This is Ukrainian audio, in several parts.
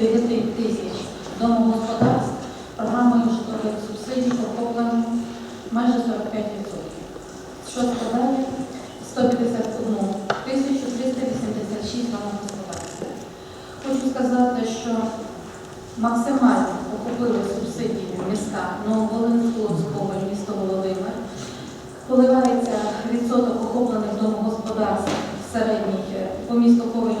9 тисяч домогосподарств програмою житлових субсидій охоплено майже 45%, що складає 151 тисячу 386 домогосподарств. Хочу сказати, що максимально охопили субсидії міста Нововолинськ, Луцьк, Коваль, місто Володимир. Коливається відсоток охоплених домогосподарств середній е, по місту Ковалю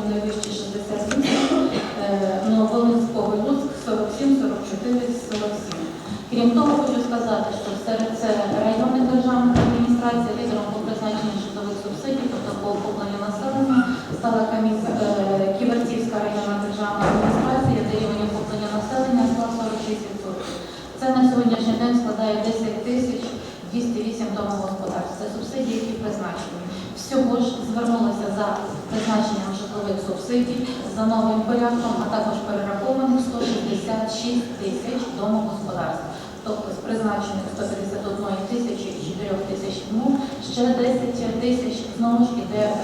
Крім того, хочу сказати, що серед це районних державних адміністрацій лідером по призначенню житлових субсидій, тобто по охопленню населення, стала е, Ківерцівська районна державна адміністрація, де рівень охоплення населення склав 46%. Це на сьогоднішній день складає 10 тисяч 208 домогосподарств. Це субсидії, які призначені. Всього ж звернулося за призначенням житлових субсидій за новим порядком, а також перерахованих 166 тисяч домогосподарств. Тобто з призначених 151 тисячі і 4 тисяч ну, ще 10 тисяч знову ж іде е,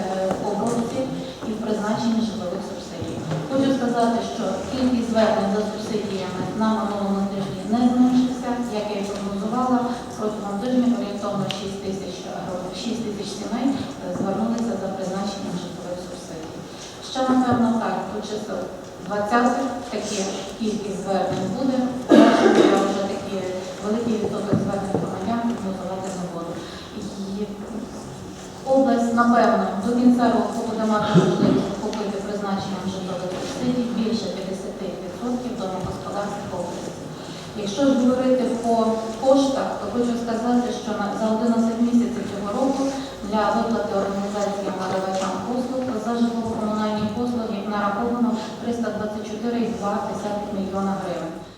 в обробці і в призначенні житлових субсидій. Хочу сказати, що кількість звернень за субсидіями на минулому тижні не зменшився, як я і прогнозувала. Протягом тижня орієнтовно 6 тисяч 6 тисяч сімей е, звернулися за призначенням житлових субсидій. Ще, напевно, так, до чисел 20 такі кількість звернень буде. Великий відсоток звернень громадян прогнозувати не. І область, напевно, до кінця року буде мати можливість охопити призначенням житлових субсидій більше 50% домогосподарств області. Якщо ж говорити по коштах, то хочу сказати, що за 11 місяців цього року для виплати організаціям надавачам послуг за житлово-комунальні послуги нараховано 324,2 мільйона гривень.